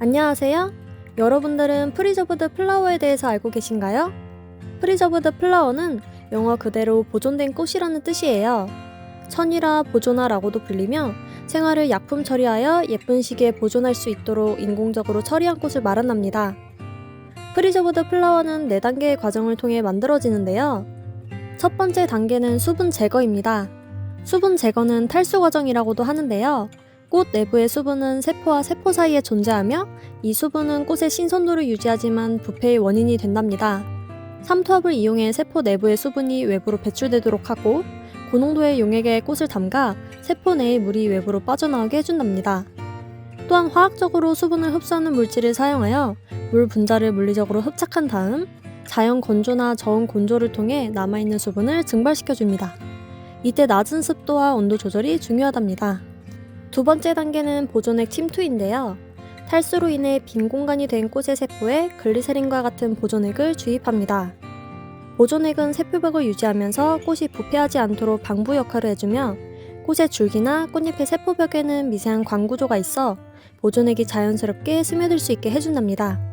안녕하세요. 여러분들은 프리저브드 플라워에 대해서 알고 계신가요? 프리저브드 플라워는 영어 그대로 보존된 꽃이라는 뜻이에요. 천이라 보존화라고도 불리며 생화를 약품 처리하여 예쁜 시기에 보존할 수 있도록 인공적으로 처리한 꽃을 말한답니다. 프리저브드 플라워는 4단계의 과정을 통해 만들어지는데요. 첫 번째 단계는 수분 제거입니다. 수분 제거는 탈수 과정이라고도 하는데요. 꽃 내부의 수분은 세포와 세포 사이에 존재하며 이 수분은 꽃의 신선도를 유지하지만 부패의 원인이 된답니다. 삼투압을 이용해 세포 내부의 수분이 외부로 배출되도록 하고 고농도의 용액에 꽃을 담가 세포 내의 물이 외부로 빠져나오게 해준답니다. 또한 화학적으로 수분을 흡수하는 물질을 사용하여 물 분자를 물리적으로 흡착한 다음 자연 건조나 저온 건조를 통해 남아있는 수분을 증발시켜줍니다. 이때 낮은 습도와 온도 조절이 중요하답니다. 두 번째 단계는 보존액 침투인데요. 탈수로 인해 빈 공간이 된 꽃의 세포에 글리세린과 같은 보존액을 주입합니다. 보존액은 세포벽을 유지하면서 꽃이 부패하지 않도록 방부 역할을 해주며 꽃의 줄기나 꽃잎의 세포벽에는 미세한 광구조가 있어 보존액이 자연스럽게 스며들 수 있게 해준답니다.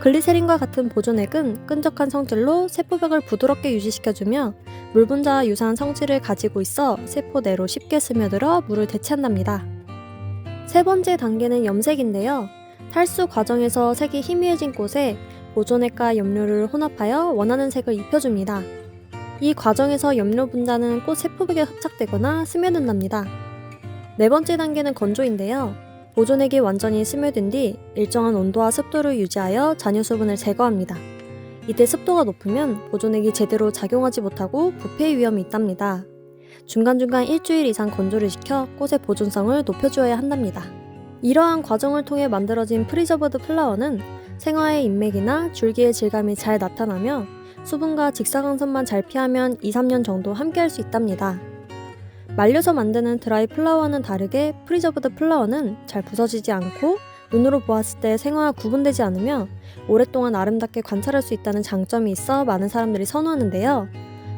글리세린과 같은 보존액은 끈적한 성질로 세포벽을 부드럽게 유지시켜주며 물 분자와 유사한 성질을 가지고 있어 세포 내로 쉽게 스며들어 물을 대체한답니다. 세 번째 단계는 염색인데요. 탈수 과정에서 색이 희미해진 꽃에 보존액과 염료를 혼합하여 원하는 색을 입혀줍니다. 이 과정에서 염료 분자는 꽃 세포벽에 흡착되거나 스며든답니다. 네 번째 단계는 건조인데요. 보존액이 완전히 스며든 뒤 일정한 온도와 습도를 유지하여 잔여 수분을 제거합니다. 이때 습도가 높으면 보존액이 제대로 작용하지 못하고 부패 위험이 있답니다. 중간중간 일주일 이상 건조를 시켜 꽃의 보존성을 높여주어야 한답니다. 이러한 과정을 통해 만들어진 프리저버드 플라워는 생화의 인맥이나 줄기의 질감이 잘 나타나며 수분과 직사광선만 잘 피하면 2, 3년 정도 함께할 수 있답니다. 말려서 만드는 드라이 플라워와는 다르게 프리저브드 플라워는 잘 부서지지 않고 눈으로 보았을 때 생화와 구분되지 않으며 오랫동안 아름답게 관찰할 수 있다는 장점이 있어 많은 사람들이 선호하는데요.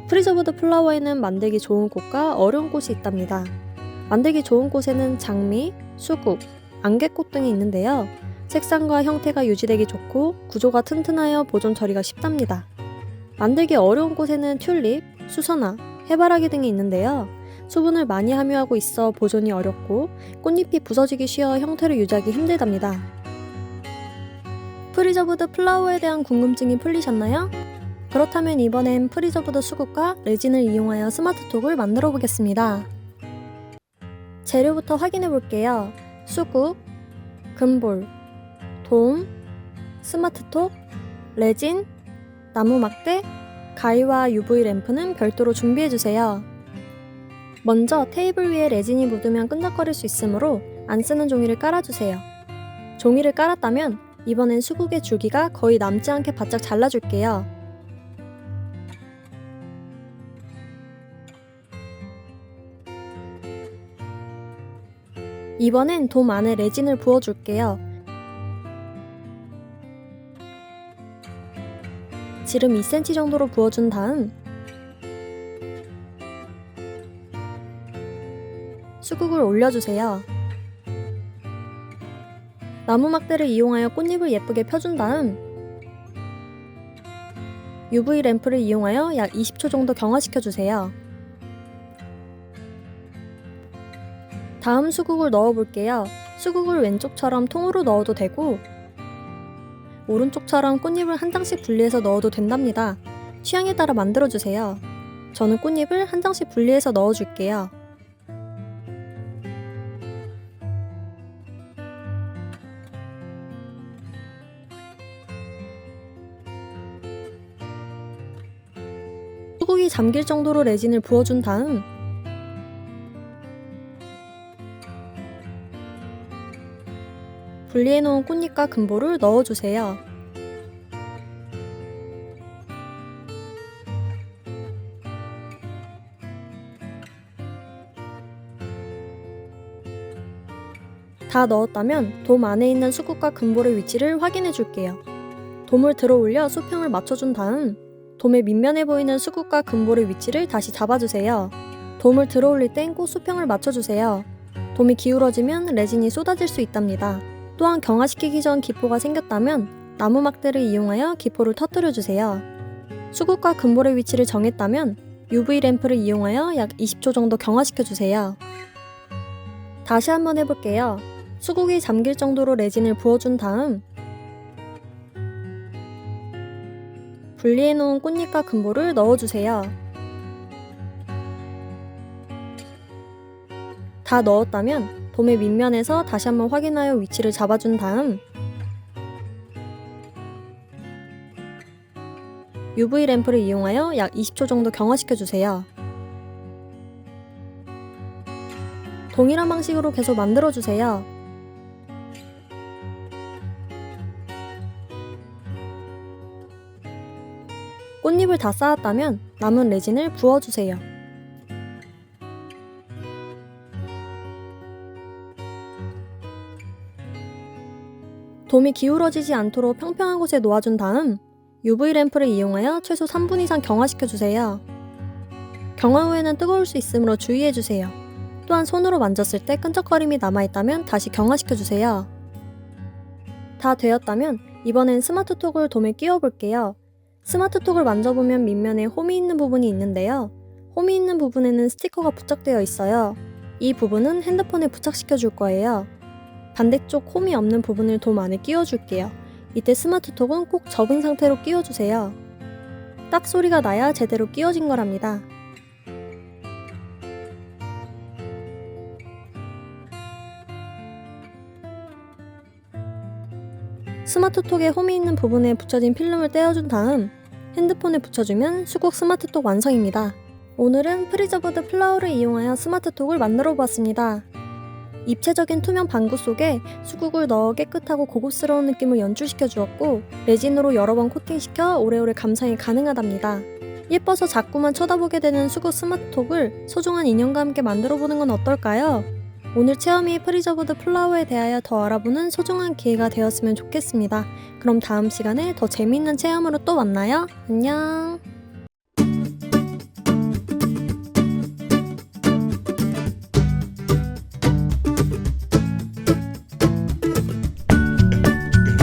프리저브드 플라워에는 만들기 좋은 꽃과 어려운 꽃이 있답니다. 만들기 좋은 꽃에는 장미, 수국, 안개꽃 등이 있는데요. 색상과 형태가 유지되기 좋고 구조가 튼튼하여 보존 처리가 쉽답니다. 만들기 어려운 꽃에는 튤립, 수선화, 해바라기 등이 있는데요. 수분을 많이 함유하고 있어 보존이 어렵고 꽃잎이 부서지기 쉬워 형태를 유지하기 힘들답니다. 프리저브드 플라워에 대한 궁금증이 풀리셨나요? 그렇다면 이번엔 프리저브드 수국과 레진을 이용하여 스마트톡을 만들어 보겠습니다. 재료부터 확인해 볼게요. 수국, 금볼, 돔, 스마트톡, 레진, 나무 막대, 가위와 UV 램프는 별도로 준비해 주세요. 먼저 테이블 위에 레진이 묻으면 끈적거릴 수 있으므로 안 쓰는 종이를 깔아주세요. 종이를 깔았다면 이번엔 수국의 줄기가 거의 남지 않게 바짝 잘라줄게요. 이번엔 돔 안에 레진을 부어줄게요. 지름 2cm 정도로 부어준 다음 수국을 올려주세요. 나무 막대를 이용하여 꽃잎을 예쁘게 펴준 다음 UV 램프를 이용하여 약 20초 정도 경화시켜 주세요. 다음 수국을 넣어 볼게요. 수국을 왼쪽처럼 통으로 넣어도 되고 오른쪽처럼 꽃잎을 한 장씩 분리해서 넣어도 된답니다. 취향에 따라 만들어 주세요. 저는 꽃잎을 한 장씩 분리해서 넣어 줄게요. 수국이 잠길 정도로 레진을 부어준 다음 분리해 놓은 꽃잎과 금볼을 넣어주세요. 다 넣었다면 돔 안에 있는 수국과 금볼의 위치를 확인해 줄게요. 돔을 들어 올려 수평을 맞춰준 다음 돔의 밑면에 보이는 수국과 금볼의 위치를 다시 잡아주세요. 돔을 들어 올릴 땐 꽃 수평을 맞춰주세요. 돔이 기울어지면 레진이 쏟아질 수 있답니다. 또한 경화시키기 전 기포가 생겼다면 나무 막대를 이용하여 기포를 터뜨려 주세요. 수국과 근볼의 위치를 정했다면 UV 램프를 이용하여 약 20초 정도 경화시켜 주세요. 다시 한번 해볼게요. 수국이 잠길 정도로 레진을 부어준 다음 분리해 놓은 꽃잎과 근볼을 넣어주세요. 다 넣었다면 돔의 밑면에서 다시 한번 확인하여 위치를 잡아준 다음 UV 램프를 이용하여 약 20초 정도 경화시켜 주세요. 동일한 방식으로 계속 만들어 주세요. 꽃잎을 다 쌓았다면 남은 레진을 부어주세요. 돔이 기울어지지 않도록 평평한 곳에 놓아준 다음 UV 램프를 이용하여 최소 3분 이상 경화시켜주세요. 경화 후에는 뜨거울 수 있으므로 주의해주세요. 또한 손으로 만졌을 때 끈적거림이 남아있다면 다시 경화시켜주세요. 다 되었다면 이번엔 스마트톡을 돔에 끼워볼게요. 스마트톡을 만져보면 밑면에 홈이 있는 부분이 있는데요. 홈이 있는 부분에는 스티커가 부착되어 있어요. 이 부분은 핸드폰에 부착시켜 줄 거예요. 반대쪽 홈이 없는 부분을 돔 안에 끼워 줄게요. 이때 스마트톡은 꼭 접은 상태로 끼워 주세요. 딱 소리가 나야 제대로 끼워진 거랍니다. 스마트톡의 홈이 있는 부분에 붙여진 필름을 떼어준 다음 핸드폰에 붙여주면 수국 스마트톡 완성입니다. 오늘은 프리저버드 플라워를 이용하여 스마트톡을 만들어 보았습니다. 입체적인 투명 방구 속에 수국을 넣어 깨끗하고 고급스러운 느낌을 연출시켜 주었고 레진으로 여러 번 코팅시켜 오래오래 감상이 가능하답니다. 예뻐서 자꾸만 쳐다보게 되는 수국 스마트톡을 소중한 인형과 함께 만들어 보는 건 어떨까요? 오늘 체험이 프리저버드 플라워에 대하여 더 알아보는 소중한 기회가 되었으면 좋겠습니다. 그럼 다음 시간에 더 재미있는 체험으로 또 만나요. 안녕.